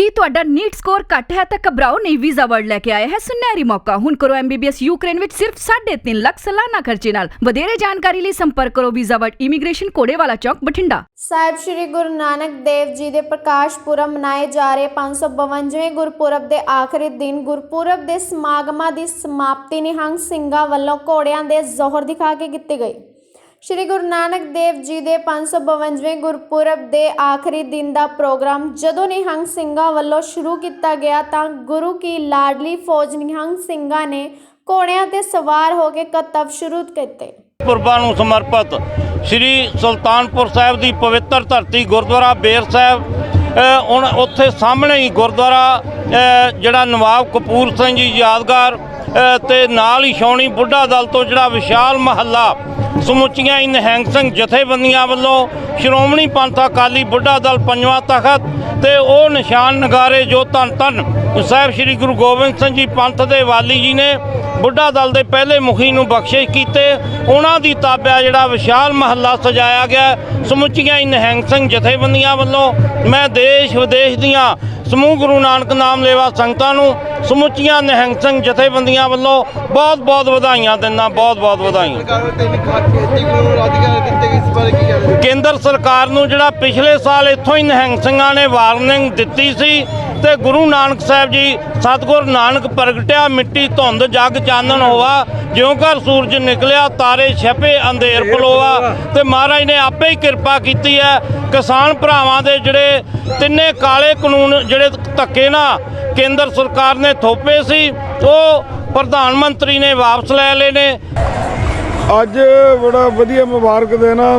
ਕੀ ਤੁਹਾਡਾ NEET score ਘੱਟ ਹੈ ਤਾਂ ਘਬਰਾਓ ਨਹੀਂ ਵੀਜ਼ਾ ਵਰਡ ਲੈ ਕੇ ਆਇਆ ਹੈ। ਸੁਨਹਿਰੀ ਮੌਕਾ। ਹੁਣ ਕਰੋ ਐਮਬੀਬੀਐਸ ਯੂਕਰੇਨ ਵਿੱਚ ਸਿਰਫ 3.5 ਲੱਖ ਸਾਲਾਨਾ ਖਰਚੇ ਨਾਲ। ਵਧੇਰੇ ਜਾਣਕਾਰੀ ਲਈ ਸੰਪਰਕ ਕਰੋ ਵੀਜ਼ਾ ਵਰਡ ਇਮੀਗ੍ਰੇਸ਼ਨ ਕੋੜੇਵਾਲਾ ਚੌਕ, ਬਠਿੰਡਾ। ਸਾਹਿਬ ਸ੍ਰੀ ਗੁਰੂ ਨਾਨਕ ਦੇਵ ਜੀ ਦੇ ਪ੍ਰਕਾਸ਼ ਪੁਰਬ ਮਨਾਏ ਜਾ ਰਹੇ 552ਵੇਂ ਗੁਰਪੁਰਬ ਦੇ ਆਖਰੀ ਦਿਨ ਗੁਰਪੁਰਬ ਦੇ ਸਮਾਗਮਾਂ ਦੀ ਸਮਾਪਤੀ ਨਿਹੰਗ ਸਿੰਘਾਂ ਵੱਲੋਂ ਘੋੜਿਆਂ ਦੇ ਜ਼ੋਹਰ ਦਿਖਾ ਕੇ ਕੀਤੀ ਗਈ। ਸ਼੍ਰੀ ਗੁਰੂ ਨਾਨਕ ਦੇਵ ਜੀ ਦੇ 552ਵੇਂ ਗੁਰਪੁਰਬ ਦੇ ਆਖਰੀ ਦਿਨ ਦਾ ਪ੍ਰੋਗਰਾਮ ਜਦੋਂ ਨਿਹੰਗ ਸਿੰਘਾਂ ਵੱਲੋਂ ਸ਼ੁਰੂ ਕੀਤਾ ਗਿਆ ਤਾਂ ਗੁਰੂ ਕੀ ਲਾਡਲੀ ਫੌਜ ਨਿਹੰਗ ਸਿੰਘਾਂ ਨੇ ਘੋੜਿਆਂ ਤੇ ਸਵਾਰ ਹੋ ਕੇ ਕਰਤੱਵ ਸ਼ੁਰੂ ਕੀਤੇ। ਪੁਰਬਾਂ ਨੂੰ ਸਮਰਪਿਤ ਸ੍ਰੀ ਸੁਲਤਾਨਪੁਰ ਸਾਹਿਬ ਦੀ ਪਵਿੱਤਰ ਧਰਤੀ ਗੁਰਦੁਆਰਾ ਬੇਰ ਸਾਹਿਬ ਹੁਣ ਉੱਥੇ ਸਾਹਮਣੇ ਹੀ ਗੁਰਦੁਆਰਾ ਜਿਹੜਾ ਨਵਾਬ ਕਪੂਰ ਸਿੰਘ ਜੀ ਯਾਦਗਾਰ ਅ, ਤੇ ਨਾਲ ਹੀ ਛਾਉਣੀ ਬੁੱਢਾ ਦਲ ਤੋਂ ਜਿਹੜਾ ਵਿਸ਼ਾਲ ਮਹੱਲਾ ਸਮੁੱਚੀਆਂ ਹੀ ਨਿਹੰਗ ਸਿੰਘ ਜਥੇਬੰਦੀਆਂ ਵੱਲੋਂ ਸ਼੍ਰੋਮਣੀ ਪੰਥ ਅਕਾਲੀ ਬੁੱਢਾ ਦਲ ਪੰਜਵਾਂ ਤਖਤ ਤੇ ਉਹ ਨਿਸ਼ਾਨ ਨਗਾਰੇ ਜੋ ਧੰਨ ਧੰਨ ਸਾਹਿਬ ਸ੍ਰੀ ਗੁਰੂ ਗੋਬਿੰਦ ਸਿੰਘ ਜੀ ਪੰਥ ਦੇ ਵਾਲੀ ਜੀ ਨੇ ਬੁੱਢਾ ਦਲ ਦੇ ਪਹਿਲੇ ਮੁਖੀ ਨੂੰ ਬਖਸ਼ਿਸ਼ ਕੀਤੇ, ਉਹਨਾਂ ਦੀ ਤਾਬਿਆ ਜਿਹੜਾ ਵਿਸ਼ਾਲ ਮਹੱਲਾ ਸਜਾਇਆ ਗਿਆ। ਸਮੁੱਚੀਆਂ ਹੀ ਨਿਹੰਗ ਸਿੰਘ ਜਥੇਬੰਦੀਆਂ ਵੱਲੋਂ ਮੈਂ ਦੇਸ਼ ਵਿਦੇਸ਼ ਦੀਆਂ ਸਮੂਹ ਗੁਰੂ ਨਾਨਕ ਨਾਮ ਲੇਵਾ ਸੰਗਤਾਂ ਨੂੰ, ਸਮੁੱਚੀਆਂ ਨਿਹੰਗ ਸਿੰਘ ਜਥੇਬੰਦੀਆਂ ਵੱਲੋਂ ਬਹੁਤ ਬਹੁਤ ਵਧਾਈਆਂ ਦਿੰਦਾ ਬਹੁਤ ਬਹੁਤ ਵਧਾਈਆਂ। ਕੇਂਦਰ ਸਰਕਾਰ ਨੂੰ ਜਿਹੜਾ ਪਿਛਲੇ ਸਾਲ ਇੱਥੋਂ ਹੀ ਨਿਹੰਗ ਸਿੰਘਾਂ ਨੇ ਵਾਰਨਿੰਗ ਦਿੱਤੀ ਸੀ ਤੇ ਗੁਰੂ ਨਾਨਕ ਸਾਹਿਬ ਜੀ ਸਤਿਗੁਰ ਨਾਨਕ ਪ੍ਰਗਟਿਆ ਮਿੱਟੀ ਧੁੰਦ ਜਗ ਚਾਨਣ ਹੋਆ ਜਿਉਂ ਘਰ ਸੂਰਜ ਨਿਕਲਿਆ ਤਾਰੇ ਛਪੇ ਅੰਧੇਰ ਪਲੋਆ। ਤੇ ਮਹਾਰਾਜ ਨੇ ਆਪੇ ਹੀ ਕਿਰਪਾ ਕੀਤੀ ਹੈ। ਕਿਸਾਨ ਭਰਾਵਾਂ ਦੇ ਜਿਹੜੇ ਤਿੰਨੇ ਕਾਲੇ ਕਾਨੂੰਨ ਜਿਹੜੇ ਧੱਕੇ ਨਾ ਕੇਂਦਰ ਸਰਕਾਰ ਨੇ ਥੋਪੇ ਸੀ ਉਹ ਪ੍ਰਧਾਨ ਮੰਤਰੀ ਨੇ ਵਾਪਸ ਲੈ ਲਏ ਨੇ। ਅੱਜ ਬੜਾ ਵਧੀਆ ਮੁਬਾਰਕ ਦਿਨ ਆ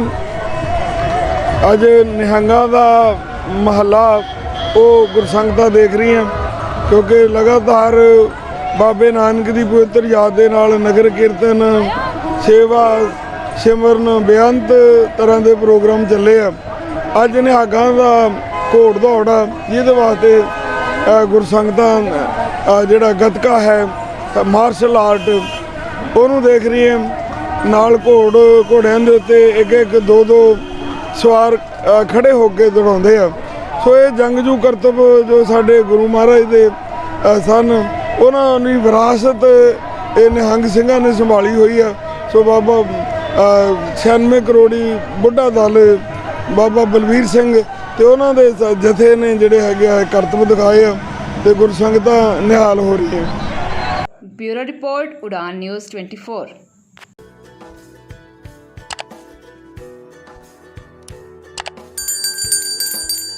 ਅੱਜ ਨਿਹੰਗਾਂ ਦਾ ਮਹੱਲਾ ਉਹ ਗੁਰਸੰਗਤਾਂ ਦੇਖ ਰਹੀਆਂ ਕਿਉਂਕਿ ਲਗਾਤਾਰ ਬਾਬੇ ਨਾਨਕ ਦੀ ਪਵਿੱਤਰ ਯਾਦ ਦੇ ਨਾਲ ਨਗਰ ਕੀਰਤਨ ਸੇਵਾ ਸਿਮਰਨ ਬੇਅੰਤ ਤਰ੍ਹਾਂ ਦੇ ਪ੍ਰੋਗਰਾਮ ਚੱਲੇ ਆ। ਅੱਜ ਨਿਹਾਗਾਂ ਦਾ ਘੋੜ ਦੌੜ ਆ ਜਿਹਦੇ ਵਾਸਤੇ ਗੁਰਸੰਗਤਾਂ ਜਿਹੜਾ ਗੱਤਕਾ ਹੈ ਮਾਰਸ਼ਲ ਆਰਟ ਉਹਨੂੰ ਦੇਖ ਰਹੀ ਹੈ। ਨਾਲ ਘੋੜ ਘੋੜਿਆਂ ਦੇ ਉੱਤੇ ਇੱਕ ਇੱਕ ਦੋ ਦੋ ਸਵਾਰ ਅ, ਖੜੇ ਹੋ ਕੇ ਦੌੜਾਉਂਦੇ ਆ। ਸੋ ਇਹ ਜੰਗਜੂ ਕਰਤਬ ਜੋ ਸਾਡੇ ਗੁਰੂ ਮਹਾਰਾਜ ਦੇ ਸਨ ਉਹਨਾਂ ਦੀ ਵਿਰਾਸਤ ਇਹ ਨਿਹੰਗ ਸਿੰਘਾਂ ਨੇ ਸੰਭਾਲੀ ਹੋਈ ਆ। ਸੋ ਬਾਬਾ ਅ, 96 ਕਰੋੜੀ ਬੁੱਢਾ ਦਲ ਬਾਬਾ ਬਲਵੀਰ ਸਿੰਘ ਤੇ ਉਹਨਾਂ ਦੇ ਜਥੇ ਨੇ ਜਿਹੜੇ ਹੈਗੇ ਆ ਕਰਤਬ ਦਿਖਾਏ ਆ ਤੇ ਗੁਰਸੰਗਤਾਂ ਨਿਹਾਲ ਹੋ ਰਹੀ ਹੈ ਬਿਊਰੋ ਰਿਪੋਰਟ ਉਡਾਨ ਨਿਊਜ਼ 24